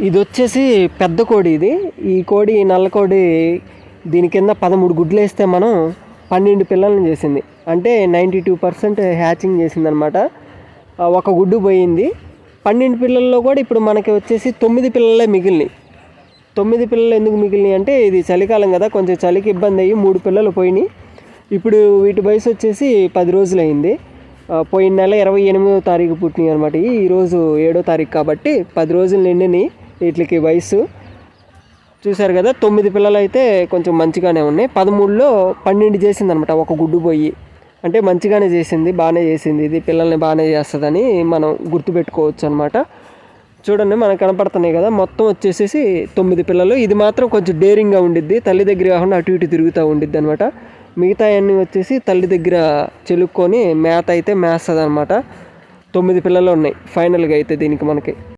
ఇది వచ్చేసి పెద్ద కోడి ఇది. ఈ కోడి నల్ల కోడి దీని కింద పదమూడు గుడ్లు వేస్తే మనం పన్నెండు పిల్లల్ని చేసింది. అంటే నైంటీ టూ పర్సెంట్ హ్యాచింగ్ చేసింది అనమాట ఒక గుడ్డు పోయింది. పన్నెండు పిల్లల్లో కూడా ఇప్పుడు మనకి వచ్చేసి తొమ్మిది పిల్లలే మిగిలినాయి. తొమ్మిది పిల్లలు ఎందుకు మిగిలినాయి అంటే ఇది చలికాలం కదా కొంచెం చలికి ఇబ్బంది అయ్యి మూడు పిల్లలు పోయినాయి. ఇప్పుడు వీటి వయసు వచ్చేసి పది రోజులు అయింది పోయిన నెల ఇరవై ఎనిమిదో తారీఖు పుట్టినాయి అనమాట. ఈరోజు ఏడో తారీఖు కాబట్టి పది రోజులు నిండినాయి. వీటికి వయసు. చూశారు కదా తొమ్మిది పిల్లలు అయితే కొంచెం మంచిగానే ఉన్నాయి. పదమూడులో పన్నెండు చేసింది అనమాట ఒక గుడ్డు పోయి. అంటే మంచిగానే చేసింది బాగానే చేసింది. ఇది పిల్లల్ని బాగానే చేస్తుందని మనం గుర్తుపెట్టుకోవచ్చు అనమాట చూడండి మనకు కనపడుతున్నాయి కదా మొత్తం వచ్చేసేసి తొమ్మిది పిల్లలు. ఇది మాత్రం కొంచెం డేరింగ్గా ఉండిద్ది. తల్లి దగ్గర కాకుండా అటు ఇటు తిరుగుతూ ఉండిద్ది అనమాట మిగతా అన్నీ వచ్చేసి తల్లి దగ్గర చెలుక్కొని మేత అయితే మేస్తుంది అనమాట తొమ్మిది పిల్లలు ఉన్నాయి ఫైనల్గా అయితే దీనికి మనకి.